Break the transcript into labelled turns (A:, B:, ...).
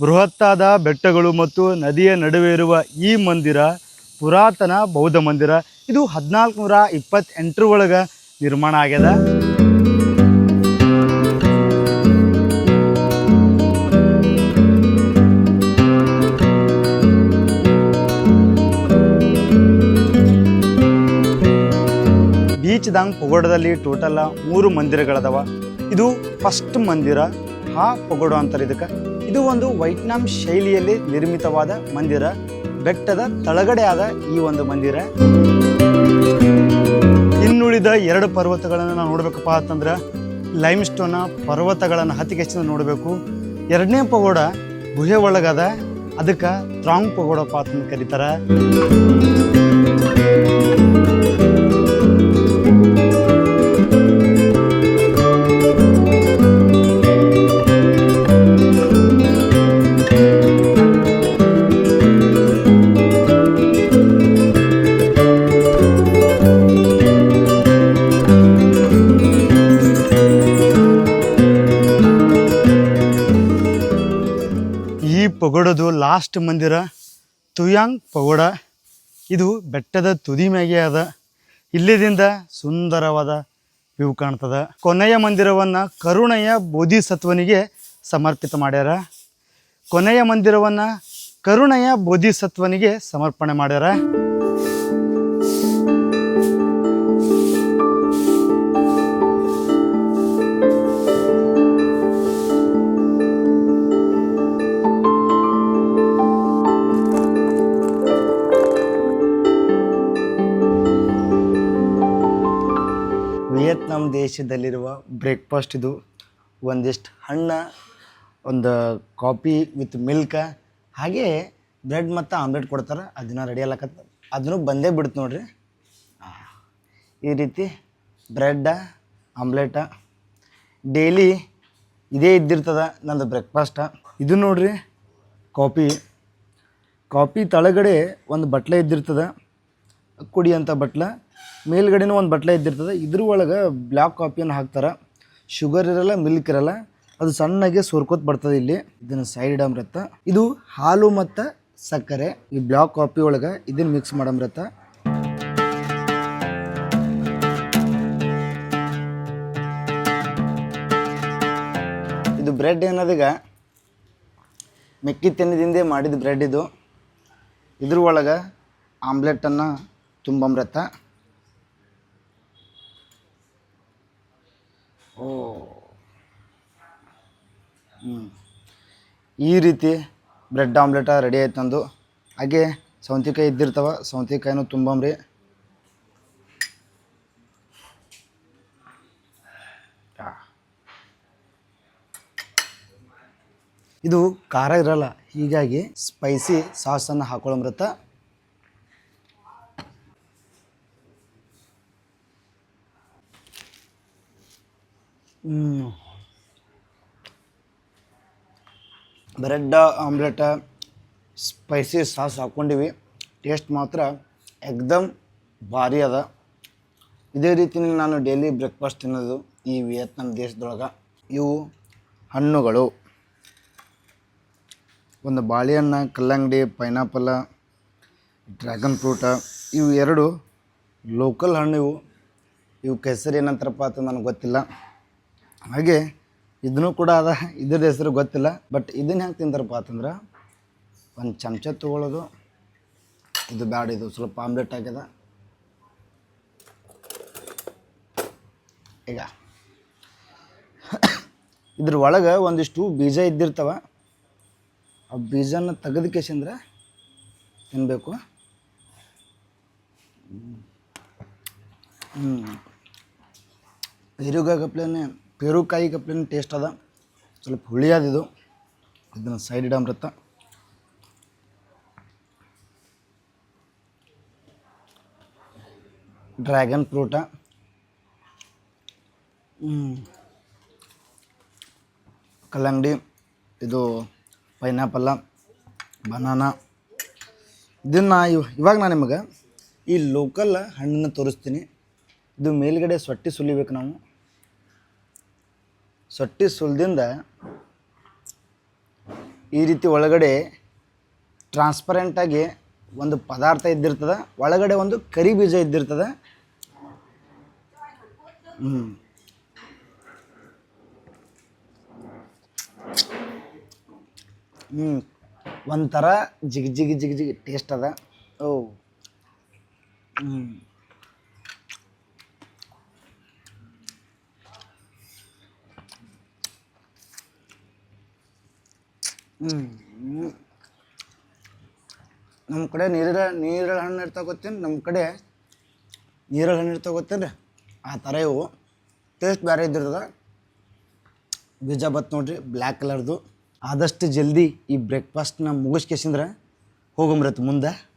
A: ಬೃಹತ್ತಾದ ಬೆಟ್ಟಗಳು ಮತ್ತು ನದಿಯ ನಡುವೆ ಇರುವ ಈ ಮಂದಿರ ಪುರಾತನ ಬೌದ್ಧ ಮಂದಿರ. ಇದು ಹದಿನಾಲ್ಕು ನೂರ ಇಪ್ಪತ್ತೆಂಟರ ಒಳಗೆ ನಿರ್ಮಾಣ ಆಗ್ಯದ. ಬೀಚ್ದಂಗ್ ಪಗೋಡದಲ್ಲಿ ಟೋಟಲ್ ಮೂರು ಮಂದಿರಗಳದಾವ. ಇದು ಫಸ್ಟ್ ಮಂದಿರ. ಆ ಪಗೋಡ ಅಂತಾರೆ ಇದಕ್ಕೆ. ಇದು ಒಂದು ವೈಟ್ನಾಮ್ ಶೈಲಿಯಲ್ಲಿ ನಿರ್ಮಿತವಾದ ಮಂದಿರ. ಬೆಟ್ಟದ ತಳಗಡೆ ಆದ ಈ ಒಂದು ಮಂದಿರ. ಇನ್ನುಳಿದ ಎರಡು ಪರ್ವತಗಳನ್ನು ನಾವು ನೋಡ್ಬೇಕಪ್ಪ ಅಂತಂದ್ರೆ ಲೈಮ್ ಸ್ಟೋನ ಪರ್ವತಗಳನ್ನು ಹತ್ತಿಗೆಚ್ಚಿನ ನೋಡಬೇಕು. ಎರಡನೇ ಪಗೋಡ ಗುಹೆ ಒಳಗದ, ಅದಕ್ಕೆ ತ್ರಾಂಗ್ ಪಗೋಡಪ್ಪ ಅಂತ ಕರೀತಾರ. ಪಗೋಡದು ಲಾಸ್ಟ್ ಮಂದಿರ ತುಯಾಂಗ್ ಪಗೋಡ. ಇದು ಬೆಟ್ಟದ ತುದಿ ಮ್ಯಾಗೆ ಅದ. ಇಲ್ಲಿದಿಂದ ಸುಂದರವಾದ ವ್ಯೂ ಕಾಣ್ತದ. ಕೊನೆಯ ಮಂದಿರವನ್ನು ಕರುಣೆಯ ಬೋಧಿಸತ್ವನಿಗೆ ಸಮರ್ಪಿತ ಮಾಡ್ಯಾರ. ಕೊನೆಯ ಮಂದಿರವನ್ನು ಕರುಣೆಯ ಬೋಧಿಸತ್ವನಿಗೆ ಸಮರ್ಪಣೆ ಮಾಡ್ಯಾರ. ವಿಯೆಟ್ನಾಂ ದೇಶದಲ್ಲಿರುವ ಬ್ರೇಕ್ಫಾಸ್ಟ್ ಇದು ಒಂದಿಷ್ಟು ಹಣ್ಣ, ಒಂದು ಕಾಫಿ ವಿತ್ ಮಿಲ್ಕ್ ಹಾಗೆ ಬ್ರೆಡ್ ಮತ್ತು ಆಮ್ಲೆಟ್ ಕೊಡ್ತಾರೆ. ಅದನ್ನ ರೆಡಿ ಆಗ್ಲಕತ್ತ. ಅದನ್ನು ಬಂದೇ ಬಿಡ್ತು ನೋಡ್ರಿ. ಈ ರೀತಿ ಬ್ರೆಡ್ಡ ಆಮ್ಲೆಟ ಡೈಲಿ ಇದೇ ಇದ್ದಿರ್ತದ ನಂದು ಬ್ರೇಕ್ಫಾಸ್ಟ ಇದು ನೋಡ್ರಿ, ಕಾಫಿ. ಕಾಫಿ ತಳಗಡೆ ಒಂದು ಬಟ್ಲೆ ಇದ್ದಿರ್ತದ. ಕುಡಿಯಂಥ ಬಟ್ಲ. ಮೇಲ್ಗಡೆನೂ ಒಂದು ಬಟ್ಲೆ ಇದ್ದಿರ್ತದೆ. ಇದ್ರ ಒಳಗೆ ಬ್ಲ್ಯಾಕ್ ಕಾಫಿಯನ್ನು ಹಾಕ್ತಾರೆ. ಶುಗರ್ ಇರಲ್ಲ, ಮಿಲ್ಕ್ ಇರಲ್ಲ. ಅದು ಸಣ್ಣಗೆ ಸೋರ್ಕೋತ್ ಬರ್ತದೆ ಇಲ್ಲಿ. ಇದನ್ನು ಸೈಡ್ ಅಮೃತ. ಇದು ಹಾಲು ಮತ್ತು ಸಕ್ಕರೆ. ಈ ಬ್ಲ್ಯಾಕ್ ಕಾಫಿ ಒಳಗೆ ಇದನ್ನು ಮಿಕ್ಸ್ ಮಾಡಂಬ್ರತ್ತ ಇದು ಬ್ರೆಡ್ ಏನದೀಗ ಮೆಕ್ಕಿ ತಿನ್ನದಿಂದ ಮಾಡಿದ ಬ್ರೆಡ್ ಇದು. ಇದ್ರ ಒಳಗೆ ಆಮ್ಲೆಟನ್ನು ತುಂಬಂಬ್ರತ್ತ ಓ. ಹ್ಞೂ ಈ ರೀತಿ ಬ್ರೆಡ್ ಆಮ್ಲೆಟ ರೆಡಿ ಆಯ್ತು ನಂದು. ಹಾಗೆ ಸೌಂತಿಕಾಯಿ ಇದ್ದಿರ್ತಾವ, ಸೌಂತಿಕಾಯಿನೂ ತುಂಬಂಬ್ರಿ. ಇದು ಖಾರ ಇರಲ್ಲ, ಹೀಗಾಗಿ ಸ್ಪೈಸಿ ಸಾಸನ್ನು ಹಾಕೊಳ್ಳಂಬ್ರತ್ತ ಬ್ರೆಡ್ ಆಮ್ಲೆಟ, ಸ್ಪೈಸಿ ಸಾಸ್ ಹಾಕ್ಕೊಂಡಿವಿ. ಟೇಸ್ಟ್ ಮಾತ್ರ ಎಕ್ದಮ್ ಭಾರಿ ಅದ. ಇದೇ ರೀತಿ ನಾನು ಡೈಲಿ ಬ್ರೇಕ್ಫಾಸ್ಟ್ ತಿನ್ನೋದು ಈ ವಿಯತ್ನಾಂ ದೇಶದೊಳಗೆ. ಇವು ಹಣ್ಣುಗಳು. ಒಂದು ಬಾಳೆಹಣ್ಣು, ಕಲ್ಲಂಗಡಿ ಪೈನಾಪಲ್ಲ ಡ್ರ್ಯಾಗನ್ ಫ್ರೂಟ ಇವು ಎರಡು ಲೋಕಲ್ ಹಣ್ಣು ಇವು. ಇವು ಹೆಸರು ಏನಂತಾರಪ್ಪ ಅಂತ ನನಗೆ ಗೊತ್ತಿಲ್ಲ. ಹಾಗೆ ಇದನ್ನು ಕೂಡ ಅದ ಇದ್ರ ಹೆಸರು ಗೊತ್ತಿಲ್ಲ ಬಟ್ ಇದನ್ನ ಹೆಂಗೆ ತಿಂತಾರಪ್ಪ ಅಂತಂದ್ರೆ, ಒಂದು ಚಮಚ ತೊಗೊಳ್ಳೋದು ಇದು ಬ್ಯಾಡ, ಇದು ಸ್ವಲ್ಪ ಆಮ್ಲೆಟ್ ಆಗ್ಯದ. ಈಗ ಇದ್ರ ಒಳಗೆ ಒಂದಿಷ್ಟು ಬೀಜ ಇದ್ದಿರ್ತಾವ, ಆ ಬೀಜನ ತೆಗೆದಕ್ಕೆಸಂದ್ರೆ ಕೇಸಂದ್ರೆ ತಿನ್ನಬೇಕು ಹ್ಞೂ ಪೇರುಗಾಯಿ ಕಪ್ಲೇನೆ ಪೇರುಕಾಯಿ ಕಪ್ಲೇನೆ ಟೇಸ್ಟ್ ಅದ. ಸ್ವಲ್ಪ ಹುಳಿ ಅದ ಇದು. ಇದನ್ನು ಸೈಡ್ ಇಡಾಮ್ರತ್ತ ಡ್ರ್ಯಾಗನ್ ಫ್ರೂಟ ಕಲ್ಲಂಗಡಿ, ಇದು ಪೈನಾಪಲ್ಲ ಬನಾನಾ ಇದನ್ನು ಇವ್, ಇವಾಗ ನಾನು ನಿಮಗೆ ಈ ಲೋಕಲ್ ಹಣ್ಣನ್ನು ತೋರಿಸ್ತೀನಿ. ಇದು ಮೇಲ್ಗಡೆ ಸೊಟ್ಟಿ ಸುಲಿಬೇಕು ನಾವು. ಸೊಟ್ಟಿ ಸುಲ್ದಿಂದ ಈ ರೀತಿ ಒಳಗಡೆ ಟ್ರಾನ್ಸ್ಪರೆಂಟಾಗಿ ಒಂದು ಪದಾರ್ಥ ಇದ್ದಿರ್ತದೆ, ಒಳಗಡೆ ಒಂದು ಕರಿ ಬೀಜ ಇದ್ದಿರ್ತದೆ. ಹ್ಞೂ ಹ್ಞೂ ಒಂಥರ ಜಿಗಿ ಜಿಗಿ ಜಿಗಿ ಜಿಗಿ ಟೇಸ್ಟ್ ಅದ. ಓ. ಹ್ಞೂ ನಮ್ಮ ಕಡೆ ನೀರ ನೀರಳ ಹಣ್ಣು ಇರ್ತಾವ ಗೊತ್ತೇನು? ನಮ್ಮ ಕಡೆ ನೀರಳ ಹಣ್ಣು ಇರ್ತಾವೆ ಗೊತ್ತೇನು? ಆ ಥರ ಇವು. ಟೇಸ್ಟ್ ಬೇರೆ ಇದ್ದಿರ್ತದೆ. ಬೀಜ ಬತ್ತು ನೋಡ್ರಿ, ಬ್ಲ್ಯಾಕ್ ಕಲರ್ದು. ಆದಷ್ಟು ಜಲ್ದಿ ಈ ಬ್ರೇಕ್ಫಾಸ್ಟ್ನ ಮುಗಿಸ್ಕೇಸಿಂದ್ರೆ ಹೋಗಂಬ್ರತ್ ಮುಂದೆ.